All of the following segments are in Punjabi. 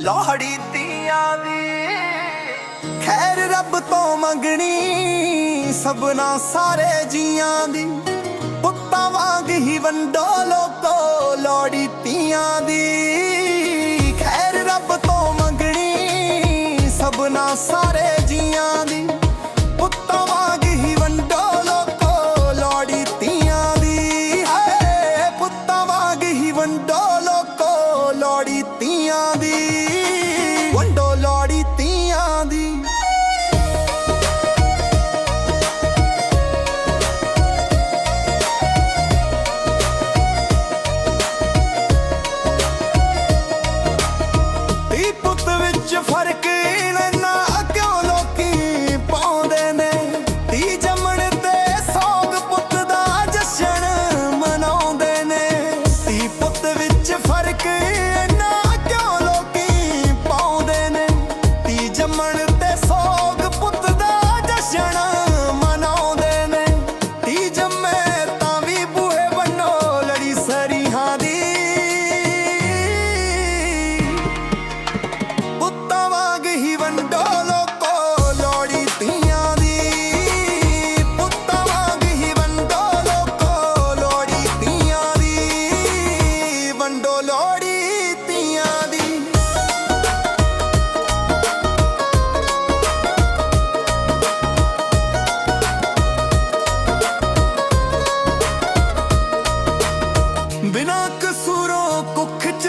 ਲੋਹੜੀ ਤੀਆਂ ਦੀ ਖੈਰ ਰੱਬ ਤੋਂ ਮੰਗਣੀ ਸਭਨਾ ਸਾਰੇ ਜੀਆਂ ਦੀ। ਪੁੱਤਾਂ ਵਾਂਗ ਹੀ ਵੰਡੋ ਲੋਕੋ ਲੋਹੜੀ ਤੀਆਂ ਦੀ। ਖੈਰ ਰੱਬ ਤੋਂ ਮੰਗਣੀ ਸਭਨਾ ਸਾਰੇ ਜੀਆਂ ਦੀ। ਲੋਕੋ ਲੋੜੀ ਤੀਆਂ ਦੀ।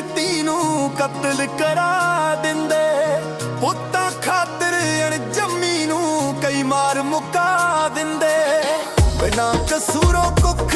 ਬੇਇੱਜ਼ਤੀ ਨੂੰ ਕਤਲ ਕਰਾ ਦਿੰਦੇ। ਪੁੱਤਾਂ ਖਾਤਰ ਅਣਜੰਮੀ ਨੂੰ ਕਈ ਮਾਰ ਮੁਕਾ ਦਿੰਦੇ। ਬਿਨਾ ਕਸੂਰੋਂ ਕੁੱਖ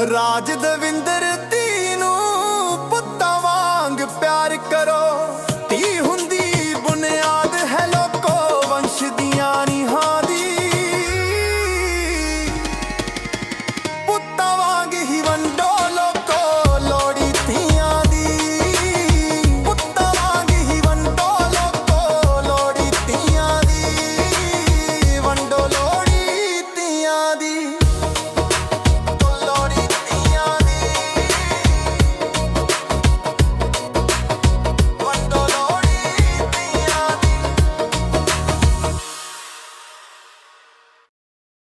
ਰਾਜ ਦਵਿੰਦਰ ਧੀ ਨੂੰ ਪੁੱਤਾਂ ਵਾਂਗ ਪਿਆਰ ਕਰੋ।